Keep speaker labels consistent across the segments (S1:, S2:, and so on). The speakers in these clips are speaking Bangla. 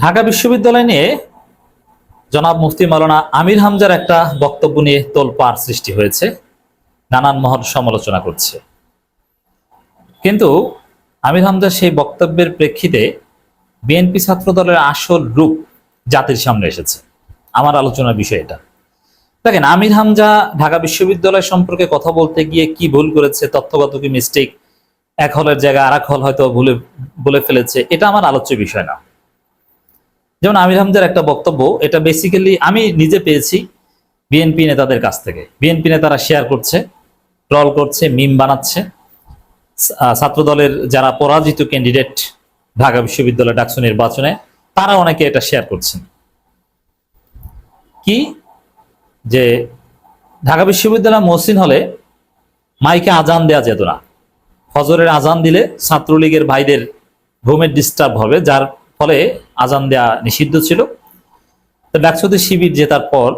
S1: ঢাকা বিশ্ববিদ্যালয় নিয়ে জনাব মুফতি মাওলানা আমির হামজার একটা বক্তব্য নিয়ে তোলপাড় সৃষ্টি হয়েছে। নানান মহল সমালোচনা করছে। কিন্তু আমির হামজার সেই বক্তব্যের প্রেক্ষিতে বিএনপি ছাত্র দলের আসল রূপ জাতির সামনে এসেছে। আমার আলোচনার বিষয় এটা। দেখেন, আমির হামজা ঢাকা বিশ্ববিদ্যালয় সম্পর্কে কথা বলতে গিয়ে কি ভুল করেছে, তথ্যগত কি মিস্টেক এক হলের জায়গায় আর হল হয়তো ভুলে বলে ফেলেছে, এটা আমার আলোচ্য বিষয় না। যেমন আমির হামজার একটা বক্তব্য, এটা বেসিক্যালি আমি নিজে পেয়েছি বিএনপি নেতাদের কাছ থেকে। বিএনপি নেতারা শেয়ার করছে ট্রল করছে মিম বানাচ্ছে। ছাত্র দলের যারা পরাজিত ক্যান্ডিডেট ঢাকা বিশ্ববিদ্যালয় ডাকসু নির্বাচনে, তারা অনেকে এটা শেয়ার করছেন। কি? যে ঢাকা বিশ্ববিদ্যালয় মহসিন হলে মাইকে আজান দেওয়া যেত না। ফজরের আজান দিলে ছাত্রলীগের ভাইদের ঘুমের ডিস্টার্ব হবে, যার ফলে আজান দেয়া নিষিদ্ধ ছিল। তো ডাকসুদের শিবির জেতার পর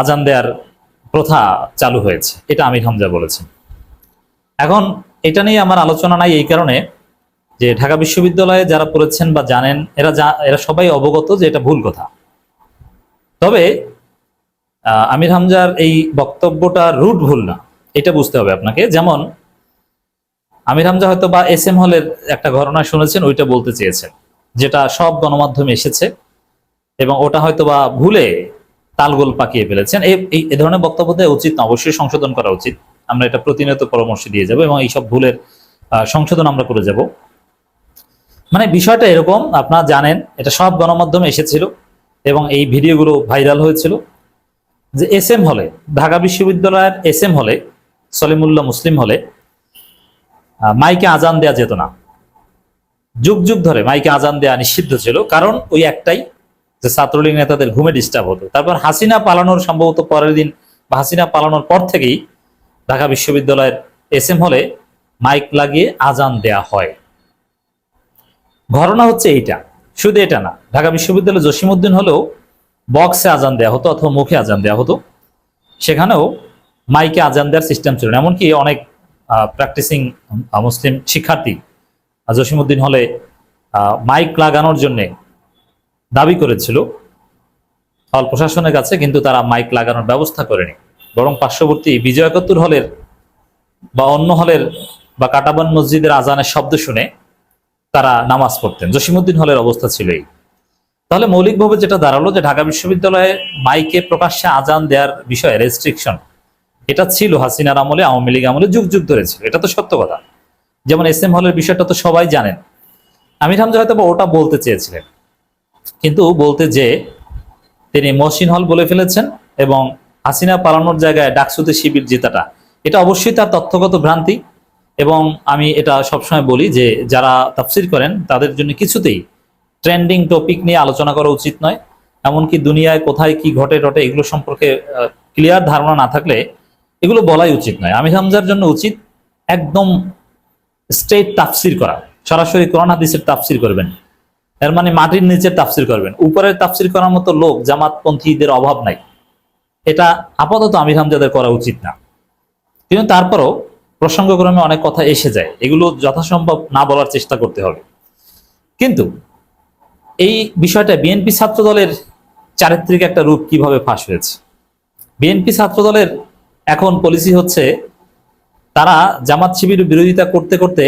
S1: আজান দেয়ার প্রথা চালু হয়েছে। এটা আমির হামজা বলেছেন। এখন এটা নিয়ে আমার আলোচনা নাই এই কারণে যে ঢাকা বিশ্ববিদ্যালয়ে যারা পড়েছেন বা জানেন, এরা যা এরা সবাই অবগত যে এটা ভুল কথা। তবে আমির হামজার এই বক্তব্যটা রুট ভুল না। এটা বুঝতে হবে আপনাকে। যেমন আমির হামজা হয়তো বা এস এম হলের একটা ঘটনা শুনেছেন, ওইটা বলতে চেয়েছেন, যেটা সব গণমাধ্যমে এসেছে এবং ওটা হয়তো বা ভুলে তালগোল পাকিয়ে ফেলেছেন। এই এ ধরনের বক্তব্য দেওয়া উচিত না, অবশ্যই সংশোধন করা উচিত। আমরা এটা প্রতিনিয়ত পরামর্শ দিয়ে যাব এবং এইসব ভুলের সংশোধন আমরা করে যাব। মানে বিষয়টা এরকম, আপনারা জানেন, এটা সব গণমাধ্যমে এসেছিল এবং এই ভিডিওগুলো ভাইরাল হয়েছিল যে এস এম হলে, ঢাকা বিশ্ববিদ্যালয়ের এস এম হলে, সলিমুল্লাহ মুসলিম হলে মাইকে আজান দেওয়া যেত না। যুগ যুগ ধরে মাইকে আজান দেয়া নিষিদ্ধ ছিল, কারণ ওই একটাই যে ছাত্রলীগ নেতাদের ঘুমে ডিস্টার্ব হতো। তারপর হাসিনা পালানোর সম্ভবত পরের দিন বা হাসিনা পালানোর পর থেকেই ঢাকা বিশ্ববিদ্যালয়ের এস এম হলে মাইক লাগিয়ে আজান দেয়া হয়। ঘটনা হচ্ছে এইটা, শুধু এটা না, ঢাকা বিশ্ববিদ্যালয় জসিমউদ্দিন হলেও বক্সে আজান দেওয়া হতো অথবা মুখে আজান দেওয়া হতো। সেখানেও মাইকে আজান দেওয়ার সিস্টেম ছিল। এমনকি অনেক প্র্যাকটিসিং মুসলিম শিক্ষার্থী আহ, জসিমউদ্দিন হলে মাইক লাগানোর জন্যে দাবি করেছিল। হল প্রশাসনের কাছে কিন্তু তারা মাইক লাগানোর ব্যবস্থা করেনি। বরং পার্শ্ববর্তী বিজয় একাত্তর হলের বা অন্য হলের বা কাটাবান মসজিদের আজানের শব্দ শুনে তারা নামাজ পড়তেন। জসিমুদ্দিন হলের অবস্থা ছিল এই। তাহলে মৌলিকভাবে যেটা দাঁড়াল যে ঢাকা বিশ্ববিদ্যালয়ে মাইকে প্রকাশ্যে আজান দেওয়ার বিষয়ে রেস্ট্রিকশন এটা ছিল হাসিনার আমলে, আওয়ামী লীগ আমলে যুগ যুগ ধরে ছিল। এটা তো সত্য কথা। যেমন এস এম হলের বিষয়টা তো সবাই জানেন। আমির হামজা হয়তো ওটা বলতে চেয়েছিলেন। কিন্তু বলতে যে তিনি মহসিন হল বলে ফেলেছেন এবং হাসিনা পালানোর জায়গায় ডাকসুতে শিবির জেতাটা, এটা অবশ্যই তার তথ্যগত ভ্রান্তি। এবং আমি এটা সবসময় বলি যে যারা তাফসির করেন, তাদের জন্য কিছুতেই ট্রেন্ডিং টপিক নিয়ে আলোচনা করা উচিত নয়। এমনকি দুনিয়ায় কোথায় কি ঘটে টটে এগুলো সম্পর্কে ক্লিয়ার ধারণা না থাকলে এগুলো বলাই উচিত নয়। আমির হামজার জন্য উচিত একদম স্ট্রেট তাফসির করা। সরাসরি কোরআন হাদিসের তাফসির করবেন। এর মানে মাটির নিচের তাফসির করবেন। উপরের তাফসির করার মতো লোক জামাতপন্থীদের অভাব নাই। এটা আপাতত আমির হামজাদের করা উচিত না। কিন্তু তারপরও প্রসঙ্গক্রমে অনেক কথা এসে যায়। এগুলো যথাসম্ভব না বলার চেষ্টা করতে হবে। কিন্তু এই বিষয়টা বিএনপি ছাত্র দলের চারিত্রিক একটা রূপ কীভাবে ফাঁস হয়েছে? বিএনপি ছাত্র দলের এখন পলিসি হচ্ছে, তারা জামাত শিবির বিরোধিতা করতে করতে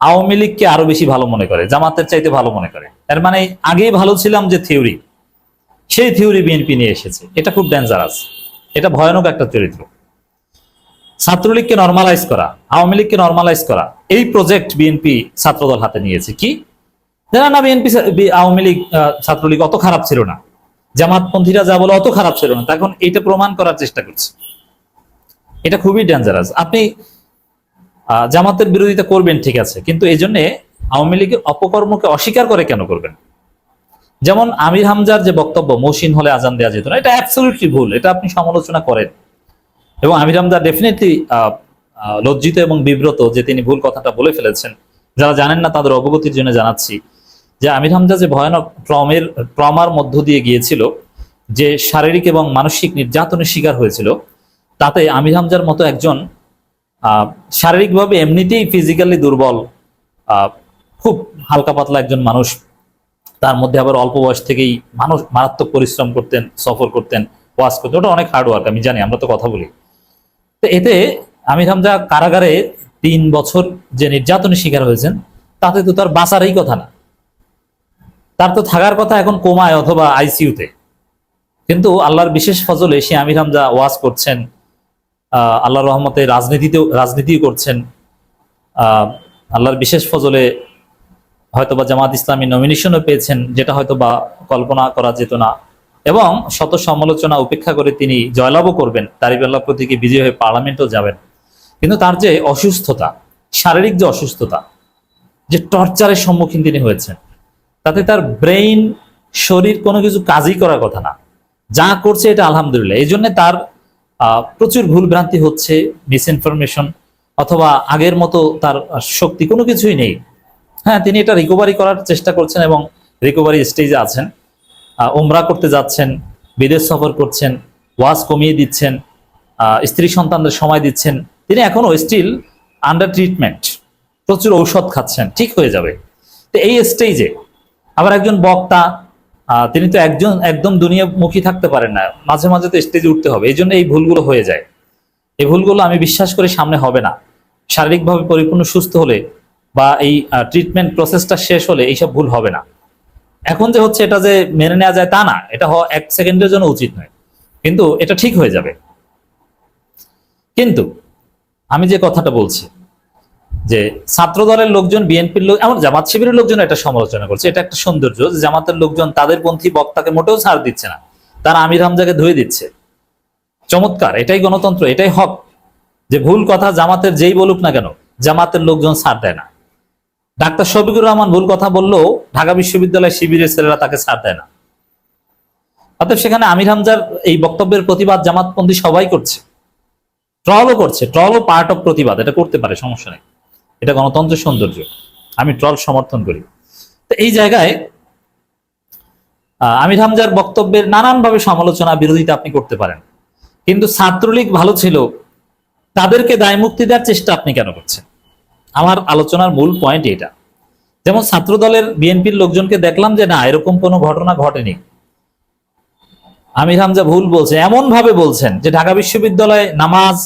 S1: আওয়ামী লীগকে আরও বেশি ভালো মনে করে, জামাতের চাইতে ভালো মনে করে। এর মানে আগেই ভালো ছিলাম যে থিওরি সেই থিওরি বিএনপি নিয়ে এসেছে। এটা খুব ডেঞ্জারাস এটা ভয়ানক একটা চরিত্র। ছাত্রলীগকে নর্মালাইজ করা, আওয়ামী লীগকে নর্মালাইজ করা, এই প্রজেক্ট বিএনপি ছাত্রদল হাতে নিয়েছে। কি? জানা না বিএনপি আওয়ামী লীগ ছাত্রলীগ অত খারাপ ছিল না। জামাতপন্থীরা যা বলে অত খারাপ ছিল না। তখন এটা প্রমাণ করার চেষ্টা করছে। এটা খুবই ডেঞ্জারাস আপনি জামাতের বিরোধিতা করবেন, ঠিক আছে, কিন্তু এই জন্যে আওয়ামী লীগের অপকর্মকে অস্বীকার করে কেন করবেন? যেমন আমির হামজার যে বক্তব্য মৌসিন হলে আজান দেওয়া যেত না, এটা অ্যাবসলিউটলি ভুল, এটা আপনি সমালোচনা করেন। এবং আমির হামজা ডেফিনেটলি লজ্জিত এবং বিব্রত যে তিনি ভুল কথাটা বলে ফেলেছেন। যারা জানেন না, তাদের অবগতির জন্য জানাচ্ছি যে আমির হামজা যে ভয়ানক ট্রমের, ট্রমার মধ্য দিয়ে গিয়েছিল, যে শারীরিক এবং মানসিক নির্যাতনের শিকার হয়েছিল তাতে আমির হামজার মতো একজন শারীরিকভাবে এমনিতেই ফিজিক্যালি দুর্বল খুব হালকা পাতলা একজন মানুষ, তার মধ্যে আবার অল্প বয়স থেকেই মানুষ মারাত্মক পরিশ্রম করতেন, সফর করতেন, ওয়াজ করতেন, ওটা অনেক হার্ড ওয়ার্ক আমি জানি, আমরা তো কথা বলি। তো এতে আমির হামজা কারাগারে তিন বছর যে নির্যাতনের শিকার হয়েছেন, তাতে তো তার বাঁচারই কথা না। তার তো থাকার কথা এখন কোমায় অথবা আইসিইউতে কিন্তু আল্লাহর বিশেষ ফজলে সে আমির হামজা ওয়াজ করছেন আল্লাহর রহমতে রাজনীতিতেও রাজনীতিও করছেন। আল্লাহর বিশেষ ফজলে হয়তোবা জামাত ইসলামী নমিনেশনও পেয়েছেন, যেটা হয়তোবা কল্পনা করা যেত না। এবং শত সমালোচনা উপেক্ষা করে তিনি জয়লাভও করবেন তারিবাল্লাহ প্রতীকে বিজয় হয়ে পার্লামেন্টেও যাবেন। কিন্তু তার যে অসুস্থতা, শারীরিক যে অসুস্থতা, যে টর্চারের সম্মুখীন তিনি হয়েছেন, তাতে তার ব্রেইন, শরীর কোনো কিছু কাজই করার কথা না। যা করছে এটা আলহামদুলিল্লাহ। এই জন্য তার প্রচুর ভুল ভ্রান্তি হচ্ছে মিস ইনফরমেশন অথবা আগের মতো তার শক্তি কোনো কিছুই নেই। হ্যাঁ তিনি এটা রিকভারি করার চেষ্টা করছেন এবং রিকভারি স্টেজে আছেন। উমরা করতে যাচ্ছেন, বিদেশ সফর করছেন, ওয়াজ কমিয়ে দিচ্ছেন স্ত্রী সন্তানদের সময় দিচ্ছেন। তিনি এখনও স্টিল আন্ডার ট্রিটমেন্ট প্রচুর ঔষধ খাচ্ছেন, ঠিক হয়ে যাবে। তো এই স্টেজে আবার একজন বক্তা তিনি তো একজন, একদম দুনিয়ামুখী থাকতে পারেন না। মাঝে মাঝে তো স্টেজে উঠতে হবে। এই জন্য এই ভুলগুলো হয়ে যায়। এই ভুলগুলো আমি বিশ্বাস করি সামনে হবে না। শারীরিকভাবে পরিপূর্ণ সুস্থ হলে বা এই ট্রিটমেন্ট প্রসেসটা শেষ হলে এইসব ভুল হবে না। এখন যে হচ্ছে এটা যে মেনে নেওয়া যায় তা না, এটা হওয়া এক সেকেন্ডের জন্য উচিত নয়। কিন্তু এটা ঠিক হয়ে যাবে। কিন্তু আমি যে কথাটা বলছি যে ছাত্র দলের লোকজন, বিএনপির লোক, এমন জামাত শিবিরের লোকজন এটা সমালোচনা করছে। এটা একটা সৌন্দর্য যে জামাতের লোকজন তাদের পন্থী বক্তাকে মোটেও ছাড় দিচ্ছে না। তারা আমির হামজাকে ধুয়ে দিচ্ছে। চমৎকার, এটাই গণতন্ত্র, এটাই হক। যে ভুল কথা জামাতের যেই বলুক না কেন, জামাতের লোকজন ছাড় দেয় না। ডাক্তার শফিকুর রহমান ভুল কথা বললেও ঢাকা বিশ্ববিদ্যালয় শিবিরের ছেলেরা তাকে ছাড় দেয় না। অর্থাৎ সেখানে আমির হামজার এই বক্তব্যের প্রতিবাদ জামাতপন্থী সবাই করছে। ট্রলও করছে, ট্রলও পার্ট অফ প্রতিবাদ, এটা করতে পারে, সমস্যা নেই। এটা গণতন্ত্রের সৌন্দর্য। আমি ট্রল সমর্থন করি। তো এই জায়গায় আমির হামজার বক্তব্যের নানানভাবে সমালোচনা, বিরোধিতা আপনি করতে পারেন। কিন্তু ছাত্রলীগ ভালো ছিল, তাদেরকে দায় মুক্তি দেওয়ার চেষ্টা আপনি কেন করছেন? আমার আলোচনার মূল পয়েন্ট এটা। যেমন ছাত্র দলের বিএনপির লোকজনকে দেখলাম যে, না, এরকম কোনো ঘটনা ঘটেনি। আমির হামজা ভুল বলছে এমন ভাবে বলছেন যে, ঢাকা বিশ্ববিদ্যালয়ে নামাজ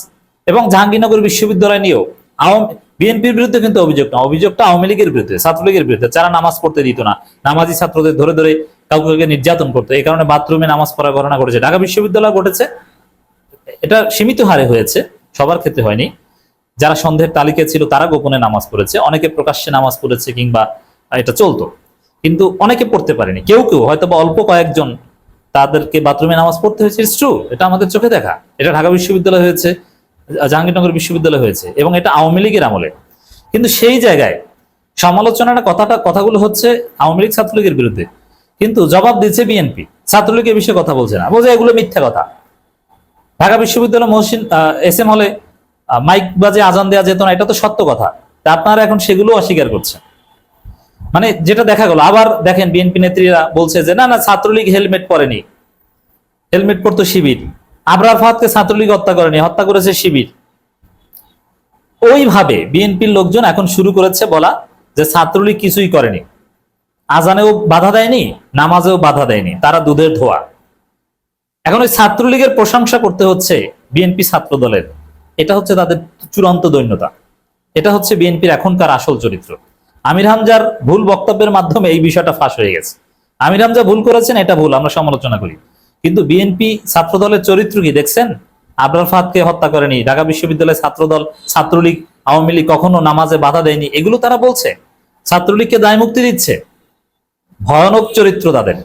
S1: এবং জাহাঙ্গীরনগর বিশ্ববিদ্যালয় নিয়েও আওয়ামী বিএনপির বিরুদ্ধে কিন্তু অভিযোগ না। অভিযোগটা আওয়ামী লীগের বিরুদ্ধে, ছাত্রলীগের বিরুদ্ধে। যারা নামাজ পড়তে দিত না, নামাজি ছাত্রদের ধরে ধরে কাউকে নির্যাতন করতো। এই কারণে বাথরুমে নামাজ পড়ার ঘটনা ঘটেছে। ঢাকা বিশ্ববিদ্যালয় ঘটেছে। এটা সীমিত হারে হয়েছে, সবার ক্ষেত্রে হয়নি। যারা সন্দেহের তালিকায় ছিল, তারা গোপনে নামাজ পড়েছে। অনেকে প্রকাশ্যে নামাজ পড়েছে কিংবা এটা চলতো। কিন্তু অনেকে পড়তে পারেনি। কেউ কেউ, হয়তো বা অল্প কয়েকজন তাদেরকে বাথরুমে নামাজ পড়তে হয়েছে। ইটস ট্রু এটা আমাদের চোখে দেখা। এটা ঢাকা বিশ্ববিদ্যালয় হয়েছে। জাহাঙ্গীরনগর বিশ্ববিদ্যালয় হয়েছে এবং এটা আওয়ামী লীগের আমলে। কিন্তু সেই জায়গায় সমালোচনাটা কথাটা কথাগুলো হচ্ছে আওয়ামী লীগ ছাত্রলীগের বিরুদ্ধে। কিন্তু জবাব দিচ্ছে বিএনপি। ছাত্রলীগের বিষয়ে কথা বলছে না। বলছে এগুলো মিথ্যা কথা। ঢাকা বিশ্ববিদ্যালয় মহসিন এস এম হলে মাইক বাজে আজান দেওয়া যেত না, এটা তো সত্য কথা। তা আপনারা এখন সেগুলো অস্বীকার করছেন। মানে যেটা দেখা গেল, আবার দেখেন বিএনপি নেত্রীরা বলছে যে, না না, ছাত্রলীগ হেলমেট পরেনি। হেলমেট পরতো শিবির। আবরার ফাহাদকে ছাত্রলীগ হত্যা করেনি, হত্যা করেছে শিবির। ওইভাবে বিএনপির লোকজন এখন শুরু করেছে বলা যে ছাত্রলীগ কিছুই করেনি। আজানেও বাধা দেয়নি, নামাজেও বাধা দেয়নি, তারা দুধের ধোয়া। এখন ওই ছাত্রলীগের প্রশংসা করতে হচ্ছে বিএনপি ছাত্র দলের এটা হচ্ছে তাদের চূড়ান্ত দৈন্যতা। এটা হচ্ছে বিএনপির এখনকার আসল চরিত্র। আমির হামজার ভুল বক্তব্যের মাধ্যমে এই বিষয়টা ফাঁস হয়ে গেছে। আমির হামজা ভুল করেছেন, এটা ভুল, আমরা সমালোচনা করি। কিন্তু বিএনপি ছাত্র দলের চরিত্র কি দেখছেন? আবরার ফাহাদকে হত্যা করেনি, ঢাকা বিশ্ববিদ্যালয়ের ছাত্রদল, ছাত্রলীগ, আওয়ামী লীগ কখনো নামাজে বাধা দেয়নি, এগুলো তারা বলছে। ছাত্রলীগকে দায় মুক্তি দিচ্ছে। ভয়ানক চরিত্র তাদের।